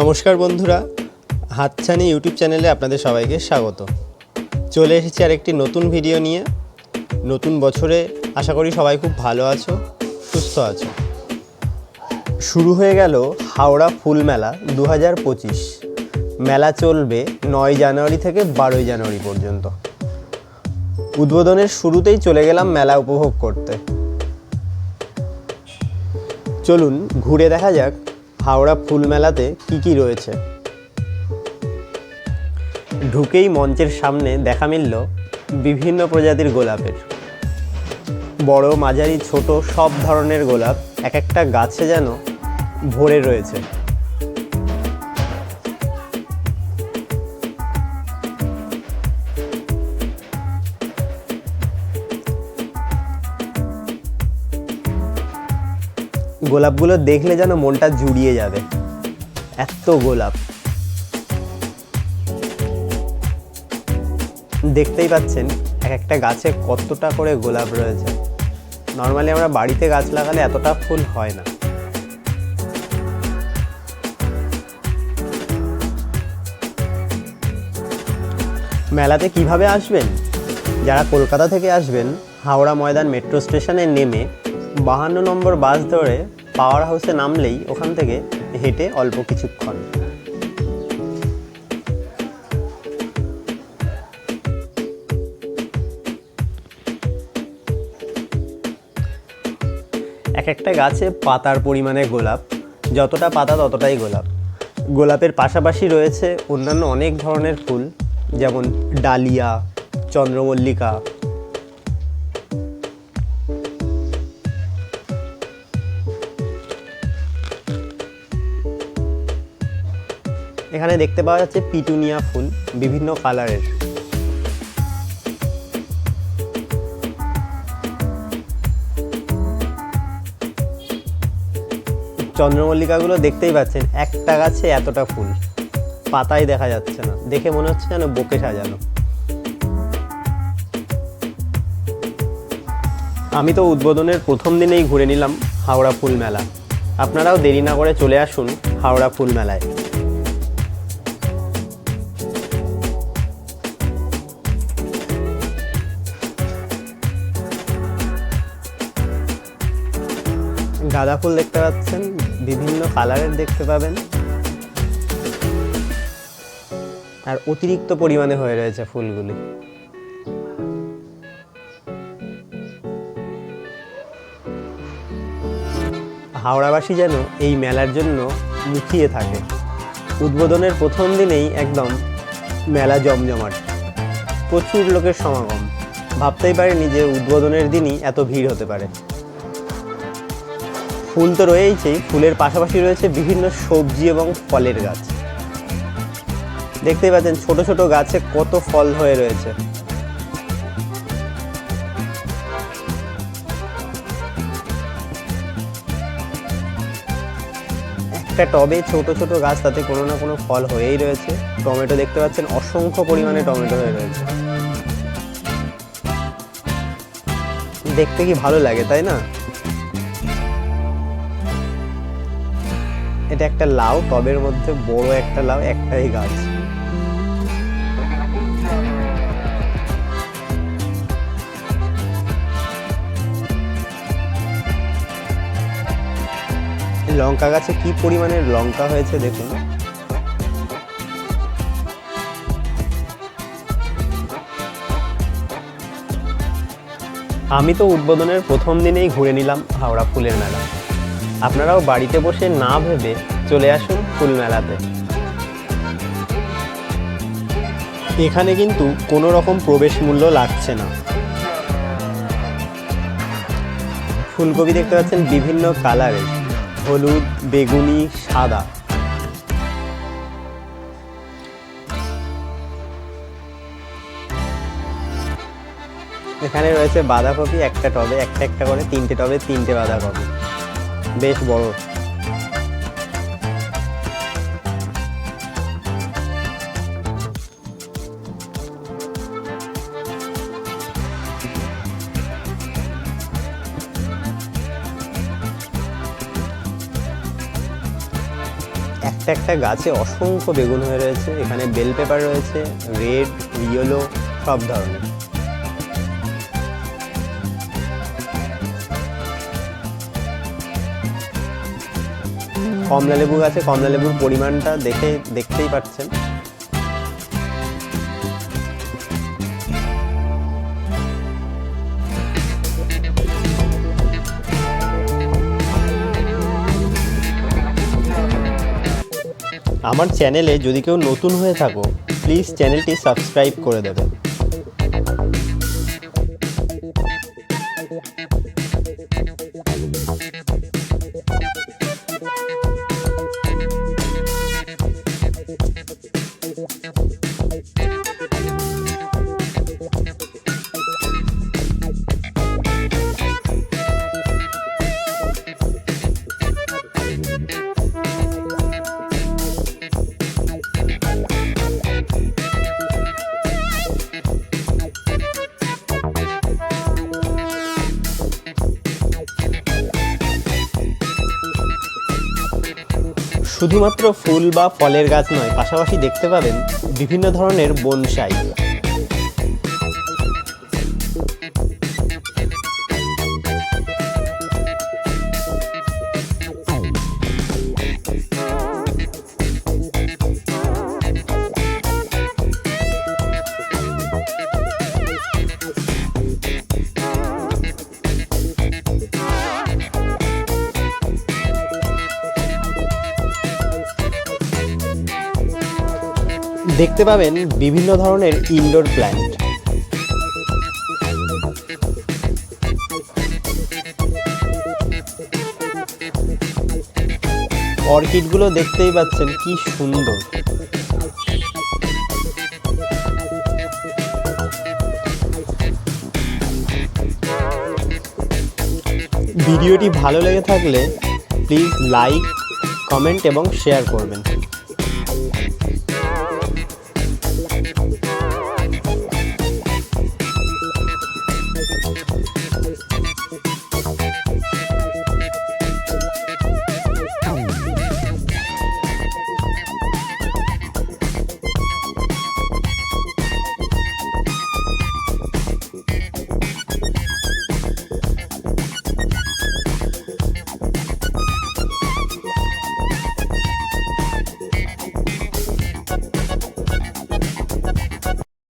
নমস্কার বন্ধুরা, হাতছানি ইউটিউব চ্যানেলে আপনাদের সবাইকে স্বাগত। চলে এসেছি আর একটি নতুন ভিডিও নিয়ে। নতুন বছরে আশা করি সবাই খুব ভালো আছো, সুস্থ আছো। শুরু হয়ে গেল হাওড়া ফুল মেলা দু হাজার পঁচিশ। মেলা চলবে নয় জানুয়ারি থেকে বারোই জানুয়ারি পর্যন্ত। উদ্বোধনের শুরুতেই চলে গেলাম মেলা উপভোগ করতে। চলুন, ঘুরে দেখা যাক হাওড়া ফুল মেলাতে কী কী রয়েছে? ঢুকেই মঞ্চের সামনে দেখা মিলল বিভিন্ন প্রজাতির গোলাপের। বড়, মাঝারি, ছোট সব ধরনের গোলাপ এক একটা গাছে যেন ভরে রয়েছে। গোলাপগুলো দেখলে যেন মনটা জুড়িয়ে যাবে। এত গোলাপ। দেখতেই পাচ্ছেন, এক একটা গাছে কতটা করে গোলাপ রয়েছে। নর্মালি আমরা বাড়িতে গাছ লাগালে এতটা ফুল হয় না। মেলাতে কীভাবে আসবেন? যারা কলকাতা থেকে আসবেন, হাওড়া ময়দান মেট্রো স্টেশনে নেমে বাহান্ন নম্বর বাস ধরে পাওয়ার হাউসে নামলেই ওখান থেকে হেঁটে অল্প কিছুক্ষণ। এক একটা গাছে পাতার পরিমাণে গোলাপ। যতটা পাতা ততটাই গোলাপ। গোলাপের পাশাপাশি রয়েছে অন্যান্য অনেক ধরনের ফুল, যেমন ডালিয়া, চন্দ্রমল্লিকা এখানে দেখতে পাওয়া যাচ্ছে পিটুনিয়া ফুল, বিভিন্ন কালারের। চন্দ্রমল্লিকাগুলো দেখতেই পাচ্ছেন, একটা গাছে এতটা ফুল। পাতাই দেখা যাচ্ছে না। দেখে মনে হচ্ছে যেন বকে সাজানো। আমি তো উদ্বোধনের প্রথম দিনেই ঘুরে নিলাম হাওড়া ফুল মেলা। আপনারাও দেরি না করে চলে আসুন হাওড়া ফুল মেলায়। গাঁদা ফুল দেখতে পাচ্ছেন, বিভিন্ন কালারের দেখতে পাবেন। আর অতিরিক্ত পরিমাণে হয়ে রয়েছে ফুলগুলি। হাওড়াবাসী যেন এই মেলার জন্য মুখিয়ে থাকে। উদ্বোধনের প্রথম দিনেই একদম মেলা জমজমাট। প্রচুর লোকের সমাগম। ভাবতেই পারেনি যে উদ্বোধনের দিনই এত ভিড় হতে পারে। ফুল তো রয়েইছেই, ফুলের পাশাপাশি রয়েছে বিভিন্ন সবজি এবং ফলের গাছ। দেখতেই পাচ্ছেন ছোট ছোট গাছে কত ফল হয়ে রয়েছে। একটা টবে ছোট ছোট গাছ, তাতে কোনো না কোনো ফল হয়েই রয়েছে। টমেটো দেখতে পাচ্ছেন অসংখ্য পরিমাণে টমেটো হয়ে রয়েছে। দেখতে কি ভালো লাগে, তাই না? এটা একটা লাউ, টবের মধ্যে বড় একটা লাউ, একটাই গাছ। লঙ্কা গাছে কি পরিমাণের লঙ্কা হয়েছে দেখুন। আমি তো উদ্বোধনের প্রথম দিনেই ঘুরে নিলাম হাওড়া ফুলের মেলা। আপনারাও বাড়িতে বসে না ভেবে চলে আসুন ফুল মেলাতে এখানে কিন্তু কোনো রকম প্রবেশ মূল্য লাগছে না। ফুলকপি দেখতে পাচ্ছেন বিভিন্ন কালারের, হলুদ, বেগুনি, সাদা। এখানে রয়েছে বাঁধাকপি একটা টবে, একটা একটা করে, তিনটে টবে তিনটে বাঁধাকপি। বেশ বড়। একটা একটা গাছে অসংখ্য বেগুন হয়ে রয়েছে, এখানে বেল পেপার রয়েছে রেড ইয়েলো সব ধরনের। কমলা লেবু গাছে কমলা লেবুর পরিমাণটা দেখে দেখতেই পাচ্ছেন। আমার চ্যানেলে যদি কেউ নতুন হয়ে থাকো প্লিজ চ্যানেলটি সাবস্ক্রাইব করে দেবে শুধুমাত্র ফুল বা ফলের গাছ নয় পাশাপাশি দেখতে পাবেন বিভিন্ন ধরনের বনসাই। দেখতে পাবেন বিভিন্ন ধরনের ইনডোর প্ল্যান্ট অর্কিডগুলো দেখতেই পাচ্ছেন কি সুন্দর। ভিডিওটি ভালো লেগে থাকলে প্লিজ লাইক কমেন্ট এবং শেয়ার করবেন।